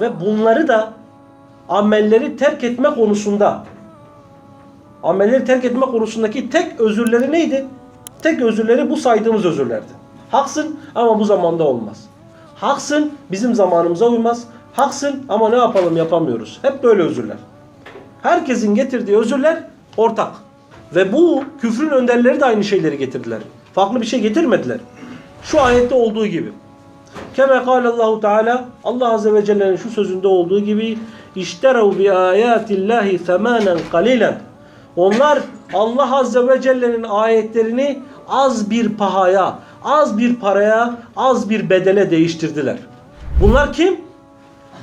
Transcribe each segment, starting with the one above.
Ve bunları da amelleri terk etme konusunda amelleri terk etme konusundaki tek özürleri neydi? Tek özürleri bu saydığımız özürlerdi. Haksın ama bu zamanda olmaz. Haksın bizim zamanımıza uymaz. Haksın ama ne yapalım yapamıyoruz. Hep böyle özürler. Herkesin getirdiği özürler ortak. Ve bu küfrün önderleri de aynı şeyleri getirdiler. Farklı bir şey getirmediler. Şu ayette olduğu gibi. Keme Allahu Teala Allah Azze ve Celle'nin şu sözünde olduğu gibi İşterev bi ayatillahi themanen kalilen Onlar Allah Azze ve Celle'nin ayetlerini az bir pahaya, az bir paraya, az bir bedele değiştirdiler. Bunlar kim?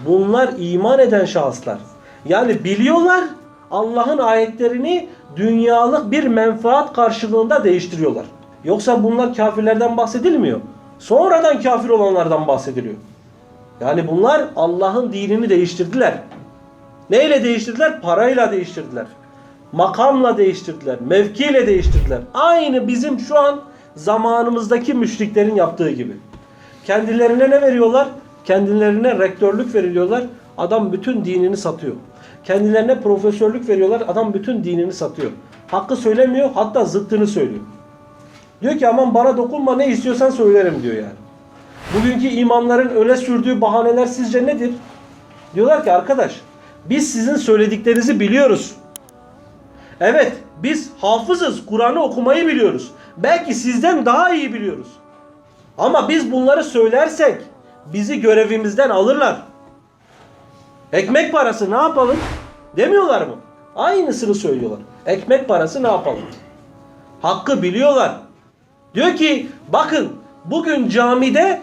Bunlar iman eden şahıslar. Yani biliyorlar Allah'ın ayetlerini dünyalık bir menfaat karşılığında değiştiriyorlar. Yoksa bunlar kafirlerden bahsedilmiyor. Sonradan kafir olanlardan bahsediliyor. Yani bunlar Allah'ın dinini değiştirdiler. Neyle değiştirdiler? Parayla değiştirdiler. Makamla değiştirdiler. Mevkiyle değiştirdiler. Aynı bizim şu an zamanımızdaki müşriklerin yaptığı gibi. Kendilerine ne veriyorlar? Kendilerine rektörlük veriliyorlar. Adam bütün dinini satıyor. Kendilerine profesörlük veriyorlar. Adam bütün dinini satıyor. Hakkı söylemiyor. Hatta zıttını söylüyor. Diyor ki aman bana dokunma ne istiyorsan söylerim diyor yani. Bugünkü imamların öne sürdüğü bahaneler sizce nedir? Diyorlar ki arkadaş biz sizin söylediklerinizi biliyoruz. Evet biz hafızız. Kur'an'ı okumayı biliyoruz. Belki sizden daha iyi biliyoruz. Ama biz bunları söylersek bizi görevimizden alırlar. Ekmek parası ne yapalım? Demiyorlar mı? Aynısını söylüyorlar. Ekmek parası ne yapalım? Hakkı biliyorlar. Diyor ki bakın bugün camide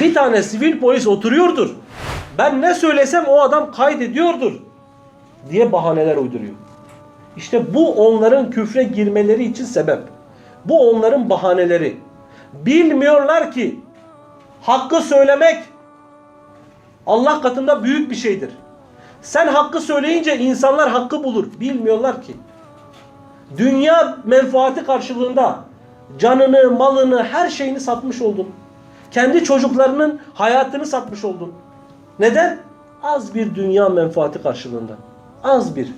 bir tane sivil polis oturuyordur. Ben ne söylesem o adam kaydediyordur diye bahaneler uyduruyor. İşte bu onların küfre girmeleri için sebep. Bu onların bahaneleri. Bilmiyorlar ki hakkı söylemek Allah katında büyük bir şeydir. Sen hakkı söyleyince insanlar hakkı bulur. Bilmiyorlar ki. Dünya menfaati karşılığında canını, malını, her şeyini satmış oldun. Kendi çocuklarının hayatını satmış oldun. Neden? Az bir dünya menfaati karşılığında. Az bir.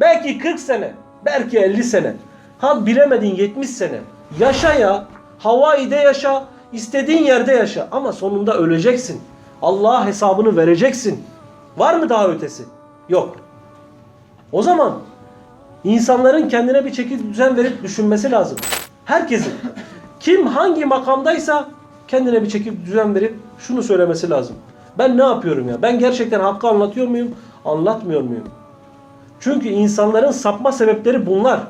Belki 40 sene, belki 50 sene. Ha bilemedin 70 sene. Yaşa ya. Hawaii'de yaşa, istediğin yerde yaşa ama sonunda öleceksin. Allah'a hesabını vereceksin. Var mı daha ötesi? Yok. O zaman insanların kendine bir çeki düzen verip düşünmesi lazım. Herkesin. Kim hangi makamdaysa kendine bir çeki düzen verip şunu söylemesi lazım. Ben ne yapıyorum ya? Ben gerçekten hakkı anlatıyor muyum? Anlatmıyor muyum? Çünkü insanların sapma sebepleri bunlar.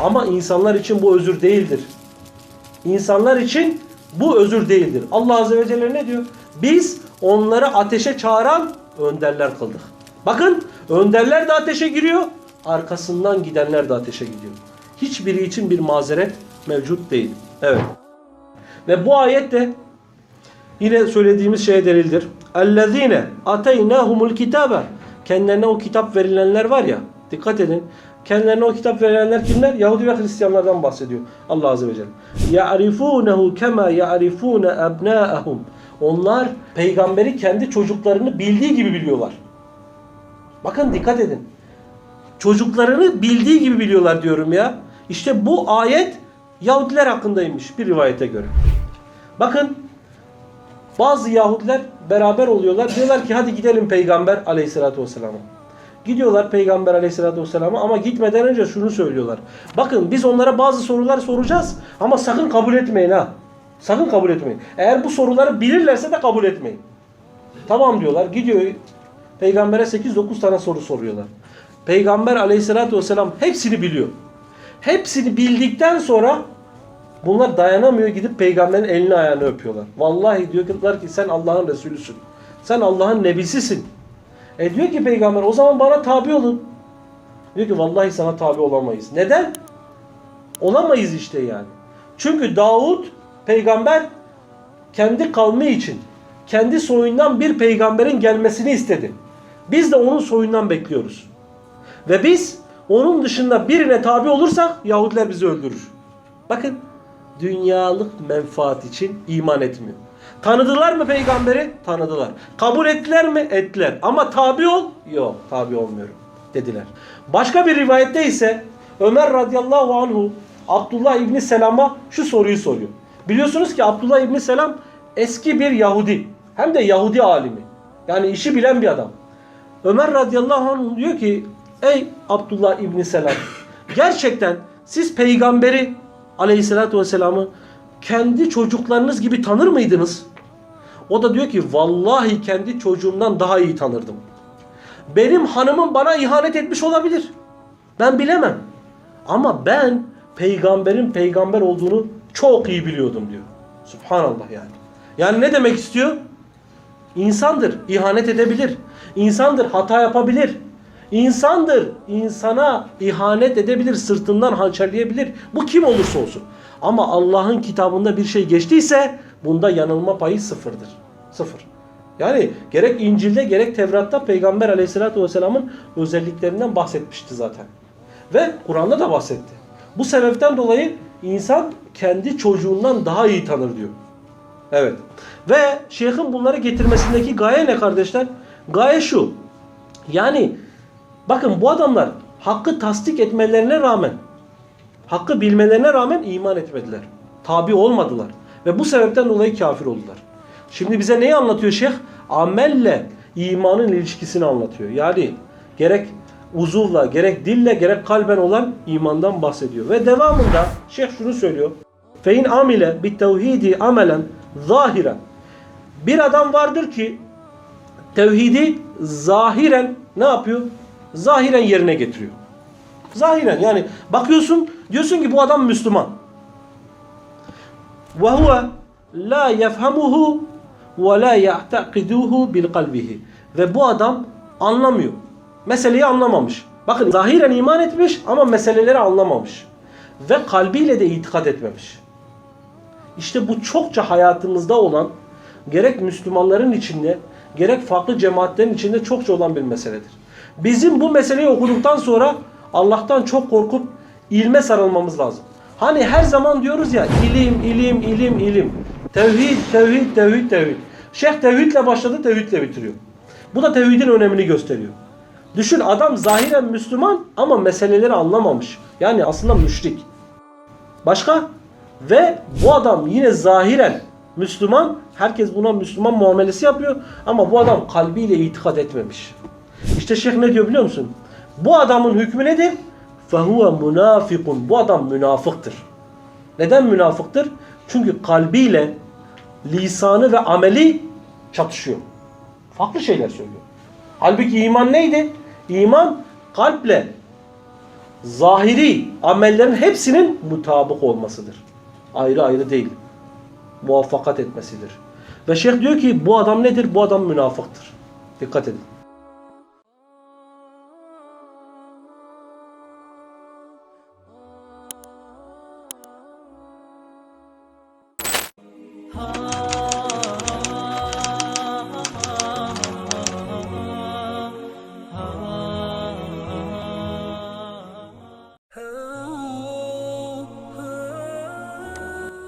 Ama insanlar için bu özür değildir. İnsanlar için bu özür değildir. Allah Azze ve Celle ne diyor? Biz onları ateşe çağıran önderler kıldık. Bakın önderler de ateşe giriyor. Arkasından gidenler de ateşe gidiyor hiçbiri için bir mazeret mevcut değil. Evet. Ve bu ayet de yine söylediğimiz şeye delildir. Ellezine ateynahumul kitabe. Kendilerine o kitap verilenler var ya. Dikkat edin. Kendilerine o kitap verilenler kimler? Yahudi ve Hristiyanlardan bahsediyor Allah Azze ve Celle. Ya'rifunehu kema ya'rifune ebnâehum. Onlar peygamberi kendi çocuklarını bildiği gibi biliyorlar. Bakın dikkat edin. Çocuklarını bildiği gibi biliyorlar diyorum ya. İşte bu ayet Yahudiler hakkındaymış bir rivayete göre. Bakın bazı Yahudiler beraber oluyorlar. Diyorlar ki hadi gidelim Peygamber aleyhissalatü vesselam'a. Gidiyorlar Peygamber aleyhissalatü vesselam'a ama gitmeden önce şunu söylüyorlar. Bakın biz onlara bazı sorular soracağız ama sakın kabul etmeyin ha. Sakın kabul etmeyin. Eğer bu soruları bilirlerse de kabul etmeyin. Tamam diyorlar. Gidiyor Peygamber'e 8-9 tane soru soruyorlar. Peygamber aleyhissalatü vesselam hepsini biliyor. Hepsini bildikten sonra bunlar dayanamıyor gidip peygamberin elini ayağını öpüyorlar. Vallahi diyorlar ki sen Allah'ın Resulüsün. Sen Allah'ın nebisisin. E diyor ki peygamber o zaman bana tabi olun. Diyor ki vallahi sana tabi olamayız. Neden? Olamayız işte yani. Çünkü Davut peygamber kendi kavmi için kendi soyundan bir peygamberin gelmesini istedi. Biz de onun soyundan bekliyoruz. Ve biz onun dışında birine tabi olursak Yahudiler bizi öldürür. Bakın dünyalık menfaat için iman etmiyor. Tanıdılar mı peygamberi? Tanıdılar. Kabul ettiler mi? Ettiler. Ama tabi ol? Yok, tabi olmuyorum dediler. Başka bir rivayette ise Ömer radıyallahu anhu Abdullah İbni Selam'a şu soruyu soruyor. Biliyorsunuz ki Abdullah İbni Selam eski bir Yahudi. Hem de Yahudi alimi. Yani işi bilen bir adam. Ömer radıyallahu anh diyor ki ey Abdullah İbni Selam gerçekten siz peygamberi aleyhissalatü vesselam'ı kendi çocuklarınız gibi tanır mıydınız? O da diyor ki vallahi kendi çocuğumdan daha iyi tanırdım. Benim hanımım bana ihanet etmiş olabilir. Ben bilemem. Ama ben peygamberin peygamber olduğunu çok iyi biliyordum diyor. Subhanallah yani. Yani ne demek istiyor? İnsandır, ihanet edebilir. İnsandır, hata yapabilir. İnsandır, insana ihanet edebilir, sırtından hançerleyebilir. Bu kim olursa olsun. Ama Allah'ın kitabında bir şey geçtiyse bunda yanılma payı sıfırdır. Sıfır. Yani gerek İncil'de gerek Tevrat'ta Peygamber aleyhissalatü vesselamın özelliklerinden bahsetmişti zaten. Ve Kur'an'da da bahsetti. Bu sebepten dolayı insan kendi çocuğundan daha iyi tanır diyor. Evet. Ve şeyhin bunları getirmesindeki gaye ne kardeşler? Gaye şu. Yani bakın bu adamlar hakkı tasdik etmelerine rağmen hakkı bilmelerine rağmen iman etmediler. Tabi olmadılar. Ve bu sebepten dolayı kafir oldular. Şimdi bize neyi anlatıyor şeyh? Amelle imanın ilişkisini anlatıyor. Yani gerek uzuvla, gerek dille, gerek kalben olan imandan bahsediyor. Ve devamında şeyh şunu söylüyor. Fein amile bit tevhidi amelen zahiren. Bir adam vardır ki tevhidi zahiren ne yapıyor? Zahiren yerine getiriyor. Zahiren yani bakıyorsun diyorsun ki bu adam Müslüman. Ve huve la yefhamuhu ve la ya'taqiduhu bil kalbihi. Ve bu adam anlamıyor. Meseleyi anlamamış. Bakın zahiren iman etmiş ama meseleleri anlamamış. Ve kalbiyle de itikat etmemiş. İşte bu çokça hayatımızda olan gerek Müslümanların içinde gerek farklı cemaatlerin içinde çokça olan bir meseledir. Bizim bu meseleyi okuduktan sonra Allah'tan çok korkup ilme sarılmamız lazım. Hani her zaman diyoruz ya ilim, ilim, ilim, ilim. Tevhid, tevhid, tevhid, tevhid. Şeyh tevhidle başladı, tevhidle bitiriyor. Bu da tevhidin önemini gösteriyor. Düşün adam zahiren Müslüman ama meseleleri anlamamış. Yani aslında müşrik. Başka? Ve bu adam yine zahiren Müslüman. Herkes buna Müslüman muamelesi yapıyor. Ama bu adam kalbiyle itikat etmemiş. İşte şeyh ne diyor biliyor musun? Bu adamın hükmü nedir? فَهُوَ münafıkun. Bu adam münafıktır. Neden münafıktır? Çünkü kalbiyle lisanı ve ameli çatışıyor. Farklı şeyler söylüyor. Halbuki iman neydi? İman kalple zahiri amellerin hepsinin mutabık olmasıdır. Ayrı ayrı değil. Muvaffakat etmesidir. Ve şeyh diyor ki bu adam nedir? Bu adam münafıktır. Dikkat edin.